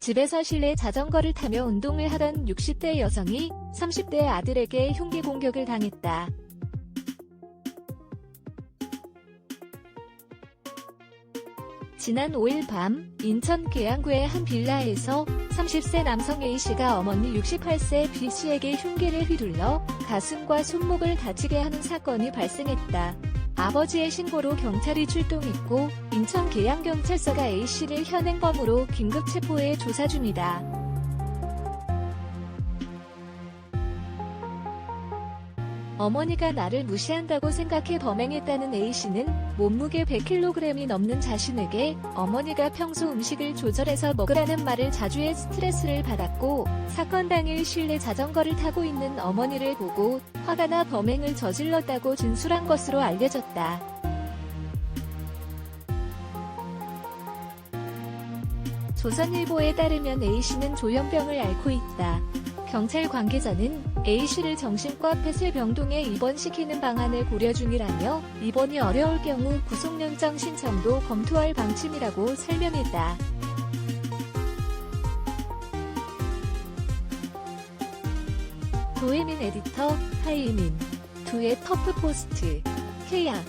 집에서 실내 자전거를 타며 운동을 하던 60대 여성이 30대 아들에게 흉기 공격을 당했다. 지난 5일 밤 인천 계양구의 한 빌라에서 30세 남성 A씨가 어머니 68세 B씨에게 흉기를 휘둘러 가슴과 손목을 다치게 하는 사건이 발생했다. 아버지의 신고로 경찰이 출동했고 인천 계양경찰서가 A씨를 현행범으로 긴급 체포해 조사 중이다. 어머니가 나를 무시한다고 생각해 범행했다는 A씨는 몸무게 100kg이 넘는 자신에게 어머니가 평소 음식을 조절해서 먹으라는 말을 자주 해 스트레스를 받았고 사건 당일 실내 자전거를 타고 있는 어머니를 보고 화가 나 범행을 저질렀다고 진술한 것으로 알려졌다. 조선일보에 따르면 A씨는 조현병을 앓고 있다. 경찰 관계자는 A씨를 정신과 폐쇄병동에 입원시키는 방안을 고려 중이라며 입원이 어려울 경우 구속영장 신청도 검토할 방침이라고 설명했다. 도혜민 에디터, 하이민, 두의 터프 포스트, 케야.